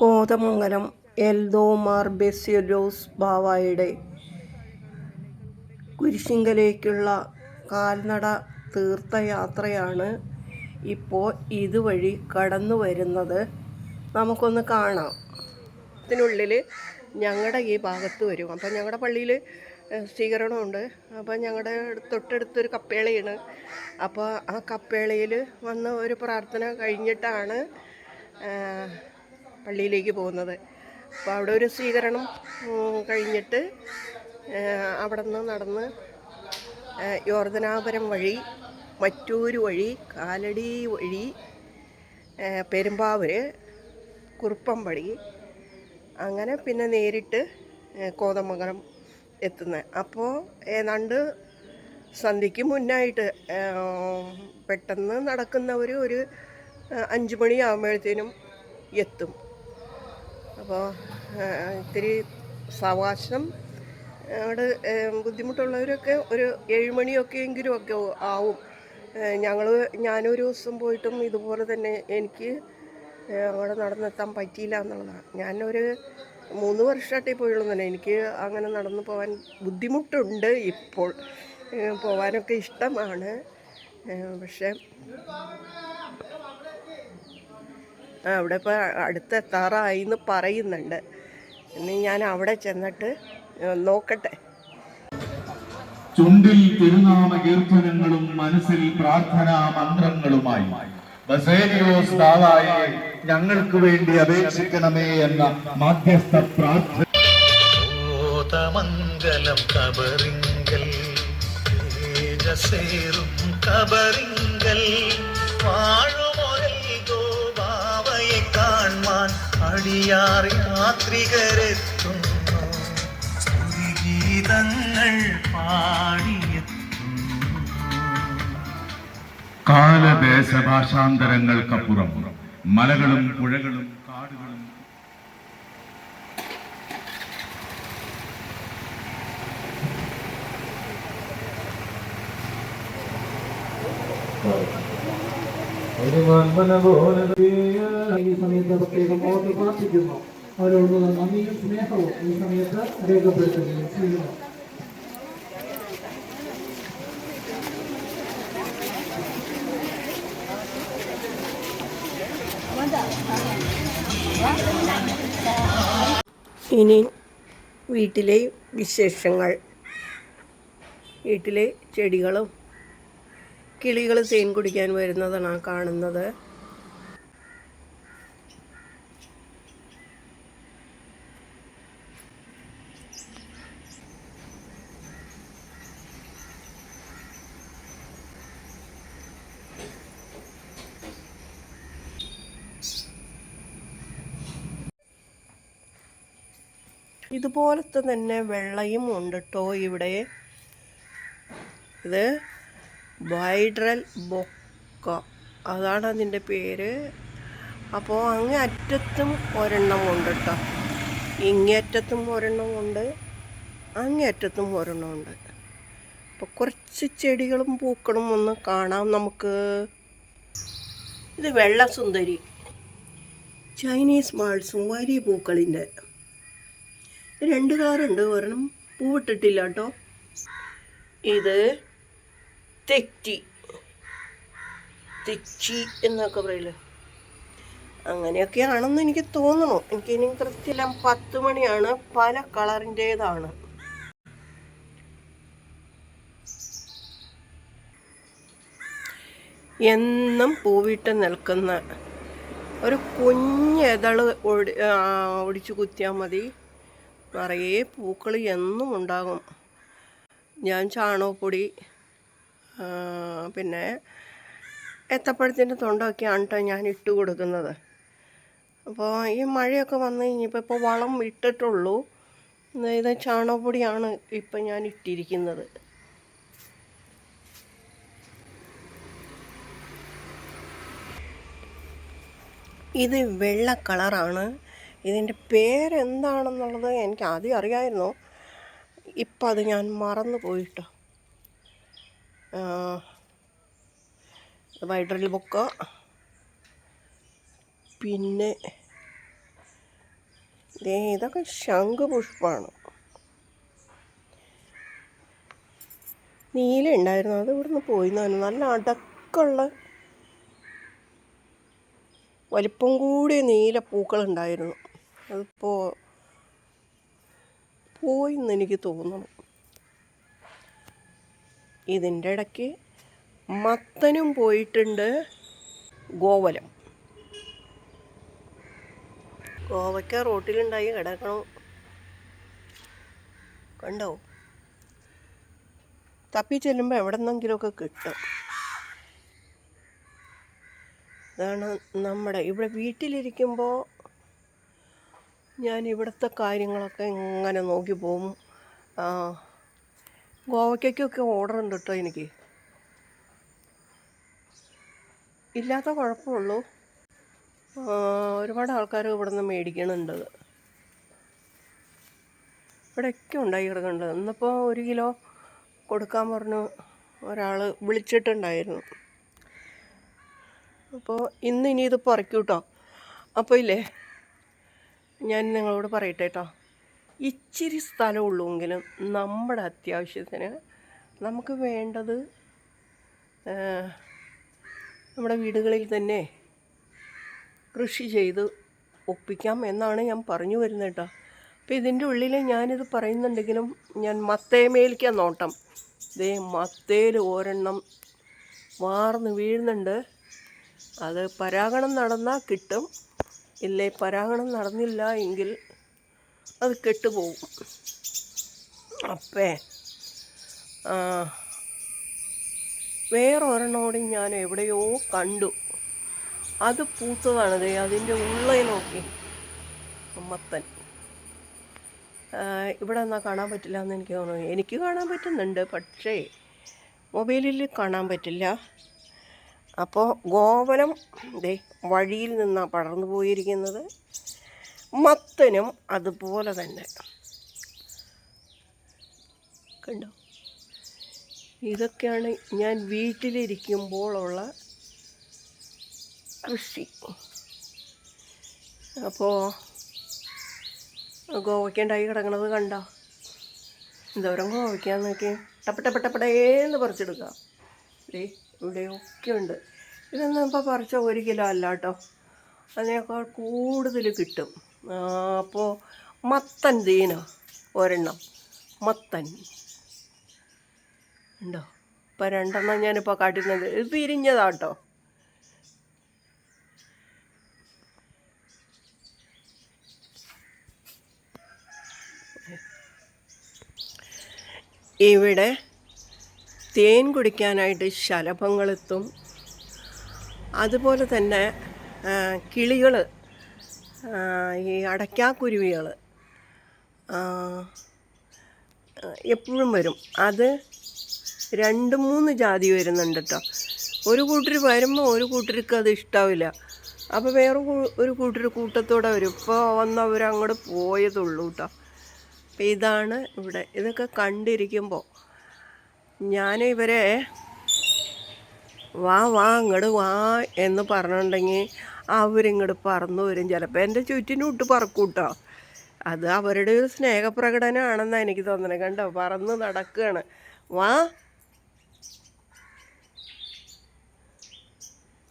കോതമംഗലം എൽദോ മാർ ബെസ്യലോസ് ബാവായുടെ കുരിശിങ്കലേക്കുള്ള കാൽനട തീർത്ഥയാത്രയാണ് ഇപ്പോൾ ഇതുവഴി കടന്നു വരുന്നത്. നമുക്കൊന്ന് കാണാം. ഇതിനുള്ളിൽ ഞങ്ങളുടെ ഈ ഭാഗത്ത് വരും. അപ്പം ഞങ്ങളുടെ പള്ളിയിൽ സ്വീകരണമുണ്ട്. അപ്പം ഞങ്ങളുടെ തൊട്ടടുത്തൊരു കപ്പേളയാണ്. അപ്പോൾ ആ കപ്പേളയിൽ വന്ന് ഒരു പ്രാർത്ഥന കഴിഞ്ഞിട്ടാണ് പള്ളിയിലേക്ക് പോകുന്നത്. അപ്പോൾ അവിടെ ഒരു സ്വീകരണം കഴിഞ്ഞിട്ട് അവിടെ നിന്ന് നടന്ന് യോർദനാപുരം വഴി മറ്റൂര് വഴി കാലടി വഴി പെരുമ്പാവൂർ കുറുപ്പം വഴി അങ്ങനെ പിന്നെ നേരിട്ട് കോതമംഗലം എത്തുന്നത് അപ്പോൾ ഏതാണ്ട് സന്ധ്യയ്ക്ക് മുന്നായിട്ട് പെട്ടെന്ന് നടക്കുന്നവർ ഒരു അഞ്ച് മണിയാകുമ്പോഴത്തേനും എത്തും. അപ്പോൾ ഇത്തിരി സാവകാശം. അവിടെ ബുദ്ധിമുട്ടുള്ളവരൊക്കെ ഒരു ഏഴുമണിയൊക്കെ എങ്കിലും ഒക്കെ ആവും ഞങ്ങൾ ഞാനൊരു ദിവസം പോയിട്ടും ഇതുപോലെ തന്നെ എനിക്ക് അവിടെ നടന്നെത്താൻ പറ്റിയില്ല എന്നുള്ളതാണ്. ഞാനൊരു മൂന്ന് വർഷമായിട്ടേ പോയുള്ളൂ തന്നെ. എനിക്ക് അങ്ങനെ നടന്നു പോകാൻ ബുദ്ധിമുട്ടുണ്ട് ഇപ്പോൾ. പോകാനൊക്കെ ഇഷ്ടമാണ്. പക്ഷേ അവിടെ ഇപ്പോൾ അടുത്തെത്താറായി എന്ന് പറയുന്നുണ്ട്. ഇനി ഞാൻ അവിടെ ചെന്നിട്ട് നോക്കട്ടെ. ചുണ്ടിൽ തിരുനാമ കീർത്തനങ്ങളും മനസ്സിൽ പ്രാർത്ഥനാ മന്ത്രങ്ങളുമായി. ബസേലിയോസ് ദാവായെ ഞങ്ങൾക്ക് വേണ്ടി അപേക്ഷിക്കണമേ എന്ന മാധ്യസ്ഥ പ്രാർത്ഥന. കബറിങ്കൽ തേജസേറും കബറിങ്കൽ വാഴുമൊരൽഗോ കാൺമാൻ അടിയാറി ഗീതങ്ങൾ പാടിയെത്തുന്നു. കാലദേശഭാഷാന്തരങ്ങൾക്കപ്പുറം മലകളും പുഴകളും ഈ സമയത്ത് പ്രത്യേകം ഓർത്ത് പ്രാർത്ഥിക്കുന്നു അവരോടുള്ള നന്ദിയും സ്നേഹവും ഈ സമയത്ത് രേഖപ്പെടുത്തുകയും ചെയ്യുന്നു ഇനി വീട്ടിലെ വിശേഷങ്ങൾ. വീട്ടിലെ ചെടികളും കിളികൾ തേൻ കുടിക്കാൻ വരുന്നതാണ് ആ കാണുന്നത്. ഇതുപോലത്തെ തന്നെ വെള്ളയും ഉണ്ട് കേട്ടോ ഇവിടെ. ഇത് വൈഡ്രൽ ബൊക്ക. അതാണ് അതിന്റെ പേര്. അപ്പോൾ അങ്ങേ അറ്റത്തും ഒരെണ്ണം ഉണ്ട് കേട്ടോ ഇങ്ങേറ്റത്തും ഒരെണ്ണം ഉണ്ട് അങ്ങേറ്റത്തും ഒരെണ്ണം ഉണ്ട്. അപ്പോൾ കുറച്ച് ചെടികളും പൂക്കളും ഒന്ന് കാണാം നമുക്ക്. ഇത് വെള്ളസുന്ദരി. ചൈനീസ് മാൾസും വലിയ പൂക്കളിന്റെ. രണ്ട് കളറുണ്ട് ഒരെണ്ണം പൂവിട്ടിട്ടില്ല കേട്ടോ ഇത് തെറ്റി. തെച്ചി എന്നൊക്കെ പറയില്ല? അങ്ങനെയൊക്കെ ആണെന്ന് എനിക്ക് തോന്നുന്നു എനിക്ക് ഇനി കൃത്യം പത്ത് മണിയാണ്. പല കളറിന്റേതാണ്. എന്നും പൂവിട്ട് നിൽക്കുന്ന ഒരു കുഞ്ഞെതൾ ഒടി ഒടിച്ചു കുത്തിയാൽ മതി. നിറയെ പൂക്കൾ എന്നും ഉണ്ടാകും. ഞാൻ ചാണകപ്പൊടി പിന്നെ ഏത്തപ്പഴത്തിന്റെ തൊണ്ടൊക്കെയാണ് കേട്ടോ ഞാൻ ഇട്ട് കൊടുക്കുന്നത്. അപ്പോൾ ഈ മഴയൊക്കെ വന്നു കഴിഞ്ഞപ്പോൾ ഇപ്പോൾ വളം ഇട്ടിട്ടുള്ളൂ. ഇത് ചാണകപ്പൊടിയാണ് ഇപ്പം ഞാൻ ഇട്ടിരിക്കുന്നത്. ഇത് വെള്ള കളറാണ്. ഇതിന്റെ പേരെന്താണെന്നുള്ളത് എനിക്ക് ആദ്യം അറിയായിരുന്നു. ഇപ്പം അത് ഞാൻ മറന്നു പോയിട്ടോ വൈഡ്രൽ ബൊക്ക. പിന്നെ ഇതൊക്കെ ശംഖുപുഷ്പമാണ് നീല ഉണ്ടായിരുന്നു അത് ഇവിടുന്ന് പോയി തോന്നുന്നു. നല്ല അടക്കമുള്ള വലിപ്പം കൂടിയ നീല പൂക്കളുണ്ടായിരുന്നു. അതിപ്പോൾ പോയി എന്ന് എനിക്ക് തോന്നുന്നു. ഇതിന്റെ ഇടയ്ക്ക് മത്തനും പോയിട്ടുണ്ട് ഗോവലം. ഗോവയ്ക്ക റോട്ടിലുണ്ടായി കിടക്കണം. കണ്ടോ? തപ്പി ചെല്ലുമ്പോൾ എവിടെ നിന്നെങ്കിലുമൊക്കെ കിട്ടും. അതാണ് നമ്മുടെ ഇവിടെ വീട്ടിലിരിക്കുമ്പോൾ ഞാൻ ഇവിടുത്തെ കാര്യങ്ങളൊക്കെ ഇങ്ങനെ നോക്കി പോകും. ഗോവയ്ക്കൊക്കെ ഓർഡർ ഉണ്ട് കേട്ടോ എനിക്ക്? ഇല്ലാത്ത കുഴപ്പമുള്ളൂ. ഒരുപാട് ആൾക്കാർ ഇവിടെ നിന്ന് മേടിക്കണുണ്ട്. ഇവിടെയൊക്കെ ഉണ്ടായി കിടക്കുന്നുണ്ട്. ഇന്നിപ്പോൾ ഒരു കിലോ കൊടുക്കാൻ പറഞ്ഞു ഒരാൾ വിളിച്ചിട്ടുണ്ടായിരുന്നു. അപ്പോൾ ഇന്ന് ഇനി ഇത് പറിക്കൂട്ടോ. കേട്ടോ അപ്പോൾ ഇല്ലേ? ഞാൻ നിങ്ങളോട് പറയട്ടെ കേട്ടോ ഇച്ചിരി സ്ഥലമുള്ളൂങ്കിലും നമ്മുടെ അത്യാവശ്യത്തിന് നമുക്ക് വേണ്ടത് നമ്മുടെ വീടുകളിൽ തന്നെ കൃഷി ചെയ്ത് ഒപ്പിക്കാം എന്നാണ് ഞാൻ പറഞ്ഞു വരുന്നത് കേട്ടോ. അപ്പോൾ ഇതിന്റെ ഉള്ളിൽ ഞാനിത് പറയുന്നുണ്ടെങ്കിലും ഞാൻ മത്തേമേലിക്കാ നോട്ടം. ദേ മത്തേൽ ഒരെണ്ണം വാർന്ന് വീഴുന്നുണ്ട്. അത് പരാഗണം നടന്നാൽ കിട്ടും. ഇല്ലേ പരാഗണം നടന്നില്ല എങ്കിൽ അത് കെട്ടുപോകും. അപ്പേ ആ, വേറെ ഒരെണ്ണം ഞാൻ എവിടെയോ കണ്ടു. അത് പൂത്തതാണ് ദേ അതിന്റെ ഉള്ളിൽ നോക്കി. അമ്മത്തൻ. ഇവിടെ എന്നാൽ കാണാൻ പറ്റില്ല എന്ന് എനിക്ക് തോന്നുന്നു. എനിക്ക് കാണാൻ പറ്റുന്നുണ്ട് പക്ഷേ മൊബൈലിൽ കാണാൻ പറ്റില്ല. അപ്പോൾ ഗോവലം ദേ വഴിയിൽ നിന്നാണ് പടർന്നു പോയിരിക്കുന്നത്. മത്തനും അതുപോലെ തന്നെ. കണ്ടോ? ഇതൊക്കെയാണ് ഞാൻ വീട്ടിലിരിക്കുമ്പോഴുള്ള കൃഷി. അപ്പോൾ ഗോവയ്ക്കുണ്ടായി കിടക്കണത് കണ്ടോ? എന്തോരം ഗോവയ്ക്കാന്ന് നോക്കി ടപ്പ ടപ്പ ടപ്പടേന്ന് പറിച്ചെടുക്കാം. ദേ ഇവിടെയൊക്കെ ഉണ്ട്. ഇതൊന്നും ഇപ്പോൾ പറിച്ച ഒരു കിലോ അല്ല കേട്ടോ. അതിനേക്കാൾ കൂടുതൽ കിട്ടും. അപ്പോൾ മത്തൻ ദീന ഒരെണ്ണം. മത്തൻ. ഉണ്ടോ? ഇപ്പം രണ്ടെണ്ണം ഞാനിപ്പോൾ കാട്ടുന്നത് ഇത് പിരിഞ്ഞതാട്ടോ. ഇവിടെ തേൻ കുടിക്കാനായിട്ട് ശലഭങ്ങളെത്തും. അതുപോലെ തന്നെ കിളികൾ ഈ അടയ്ക്കാക്കുരുവികൾ. എപ്പോഴും വരും. അത് രണ്ട് മൂന്ന് ജാതി വരുന്നുണ്ട് കേട്ടോ ഒരു കൂട്ടർ വരുമ്പോൾ ഒരു കൂട്ടർക്ക് അത് ഇഷ്ടാവില്ല. അപ്പോൾ വേറെ ഒരു കൂട്ടർ കൂട്ടത്തോടെ വരും. ഇപ്പോൾ വന്നവരങ്ങോട്ട് പോയതുള്ളൂ കേട്ടോ അപ്പം ഇതാണ് ഇവിടെ ഇതൊക്കെ കണ്ടിരിക്കുമ്പോൾ ഞാൻ ഇവരെ വാ വാ അങ്ങോട്ട് വാ എന്ന് പറഞ്ഞിട്ടുണ്ടെങ്കിൽ അവരിങ്ങോട്ട് പറന്നു വരും. ചിലപ്പോൾ എന്റെ പറക്കും കേട്ടോ അത് അവരുടെ ഒരു സ്നേഹപ്രകടനമാണെന്നാണ് എനിക്ക് തോന്നുന്നത് കണ്ടോ? പറന്ന് നടക്കുകയാണ് വാ.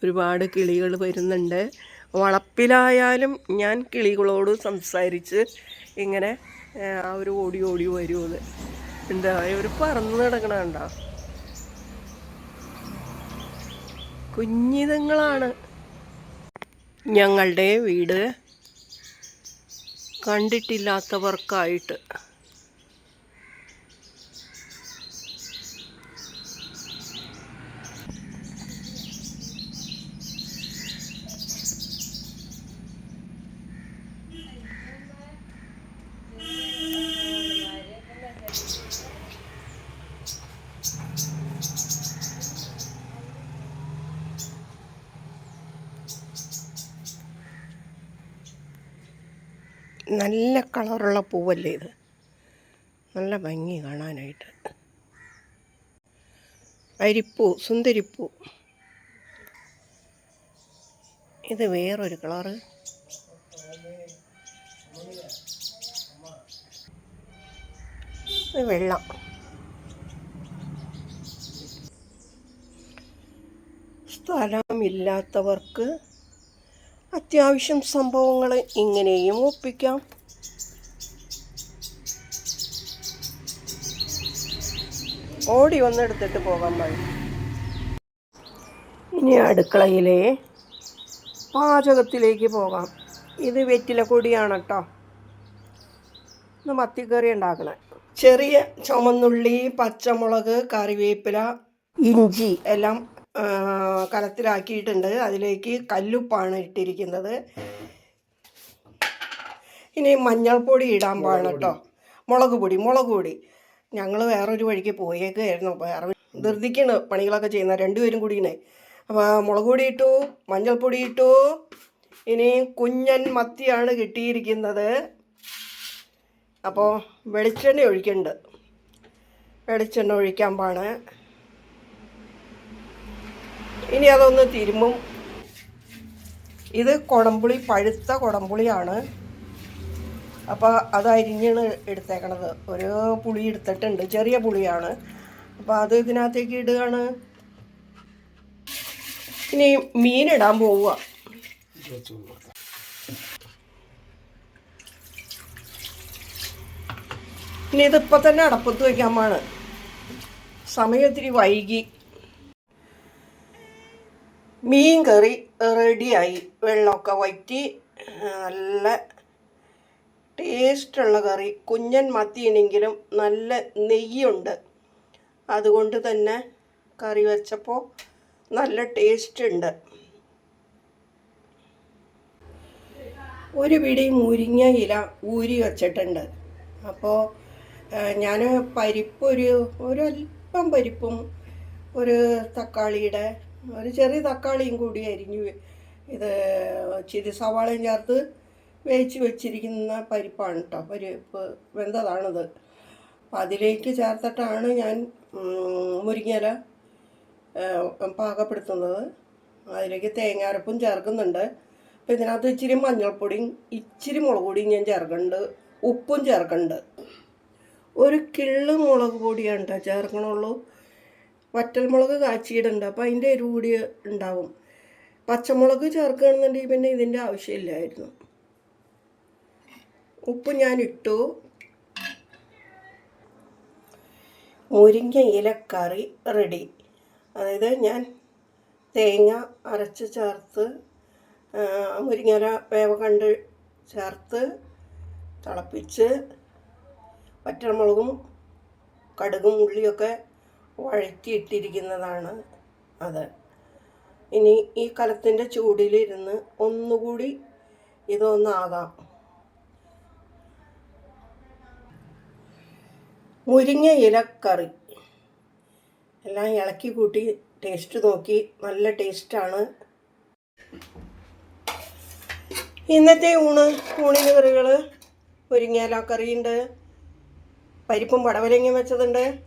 ഒരുപാട് കിളികൾ വരുന്നുണ്ട്. വളപ്പിലായാലും ഞാൻ കിളികളോട് സംസാരിച്ച് ഇങ്ങനെ അവർ ഓടി ഓടി വരുമത് എന്താ ഇവർ പറന്ന് നടക്കണ കണ്ടോ? കുഞ്ഞിതങ്ങളാണ്. ഞങ്ങളുടെ വീട് കണ്ടിട്ടില്ലാത്തവർക്കായിട്ട് നല്ല കളറുള്ള പൂവല്ലേ ഇത്. നല്ല ഭംഗി കാണാനായിട്ട്. അരിപ്പൂ സുന്ദരിപ്പൂ. ഇത് വേറൊരു കളറ്. ഇത് വെള്ളം. സ്ഥലമില്ലാത്തവർക്ക് അത്യാവശ്യം സംഭവങ്ങൾ ഇങ്ങനെയും ഒപ്പിക്കാം. ഓടി ഒന്നെടുത്തിട്ട് പോകാൻ പാടില്ല ഇനി അടുക്കളയിലെ പാചകത്തിലേക്ക് പോകാം. ഇത് വെറ്റില കൊടിയാണ് കേട്ടോ ഇന്ന് മത്തിക്കറി ഉണ്ടാക്കണേ. ചെറിയ ചുമന്നുള്ളി പച്ചമുളക് കറിവേപ്പില ഇഞ്ചി എല്ലാം കലത്തിലാക്കിയിട്ടുണ്ട്. അതിലേക്ക് കല്ലുപ്പാണ് ഇട്ടിരിക്കുന്നത്. ഇനി മഞ്ഞൾപ്പൊടി ഇടാൻ പാടില്ല കേട്ടോ മുളക് പൊടി മുളക് പൊടി. ഞങ്ങൾ വേറൊരു വഴിക്ക് പോയേക്കായിരുന്നു വേറെ ധൃതിക്കാണ് പണികളൊക്കെ ചെയ്യുന്ന രണ്ടുപേരും കൂടിയാണ് അപ്പോൾ മുളക് പൊടി ഇട്ടു മഞ്ഞൾപ്പൊടി ഇട്ടു. ഇനി കുഞ്ഞൻ മത്തിയാണ് കിട്ടിയിരിക്കുന്നത്. അപ്പോൾ വെളിച്ചെണ്ണ ഒഴിക്കുന്നുണ്ട്. വെളിച്ചെണ്ണ ഒഴിക്കാൻ പാണ് ഇനി അതൊന്ന് തിരുമ്പും. ഇത് കുടംപുളി പഴുത്ത കുടംപുളിയാണ്. അപ്പോൾ അത് അരിഞ്ഞാണ് എടുത്തേക്കണത്. ഒരു പുളി എടുത്തിട്ടുണ്ട് ചെറിയ പുളിയാണ്. അപ്പോൾ അത് ഇതിനകത്തേക്ക് ഇടുകയാണ്. ഇനി മീനിടാൻ പോവുക. ഇനി ഇതിപ്പോൾ തന്നെ അടപ്പത്ത് വയ്ക്കാൻ പാണ് സമയം ഇത്തിരി വൈകി. മീൻ കറി റെഡിയായി. വെള്ളമൊക്കെ വറ്റി നല്ല ടേസ്റ്റുള്ള കറി. കുഞ്ഞൻ മത്തിയാണെങ്കിലും നല്ല നെയ്യുണ്ട്. അതുകൊണ്ട് തന്നെ കറി വെച്ചപ്പോൾ നല്ല ടേസ്റ്റ് ഉണ്ട് ഒരു പിടി മുരിങ്ങ ഇല ഊരി വച്ചിട്ടുണ്ട്. അപ്പോൾ ഞാൻ പരിപ്പൊരു ഒരു ഒരല്പം പരിപ്പും ഒരു തക്കാളിയുടെ ഒരു ചെറിയ തക്കാളിയും കൂടി അരിഞ്ഞു ഇത് ചിരി സവാളയും ചേർത്ത് വേവിച്ച് വെച്ചിരിക്കുന്ന പരിപ്പാണ് കേട്ടോ പരിപ്പ് വെന്തതാണിത്. അപ്പം അതിലേക്ക് ചേർത്തിട്ടാണ് ഞാൻ മുരിങ്ങയില പാകപ്പെടുത്തുന്നത്. അതിലേക്ക് തേങ്ങാരപ്പും ചേർക്കുന്നുണ്ട്. അപ്പം ഇതിനകത്ത് ഇച്ചിരി മഞ്ഞൾപ്പൊടിയും ഇച്ചിരി മുളക് പൊടിയും ഞാൻ ചേർക്കുന്നുണ്ട്. ഉപ്പും ചേർക്കുന്നുണ്ട്. ഒരു കിള്ളു മുളക് പൊടിയാണ് കേട്ടോ ചേർക്കണുള്ളൂ. വറ്റൽമുളക് കാച്ചിയിടുണ്ട്. അപ്പോൾ അതിന്റെ എരിവ് കൂടി ഉണ്ടാവും. പച്ചമുളക് ചേർക്കുകയാണെന്നുണ്ടെങ്കിൽ പിന്നെ ഇതിന്റെ ആവശ്യമില്ലായിരുന്നു. ഉപ്പ് ഞാൻ ഇട്ടു. മുരിങ്ങ ഇലക്കറി റെഡി അതായത് ഞാൻ തേങ്ങ അരച്ച് ചേർത്ത് മുരിങ്ങര വേവ കണ്ട് ചേർത്ത് തിളപ്പിച്ച് പറ്റമുളകും കടുകും ഉള്ളിയൊക്കെ വഴറ്റിയിട്ടിരിക്കുന്നതാണ് അത്. ഇനി ഈ കലത്തിന്റെ ചൂടിലിരുന്ന് ഒന്നുകൂടി ഇതൊന്നാകാം. മുരിങ്ങ ഇലക്കറി. എല്ലാം ഇളക്കി കൂട്ടി ടേസ്റ്റ് നോക്കി. നല്ല ടേസ്റ്റാണ്. ഇന്നത്തെ ഊണ് ഊണിന് കറികൾ മുരിങ്ങയില കറിയുണ്ട്. പരിപ്പും പടവലങ്ങയും വെച്ചതുണ്ട്.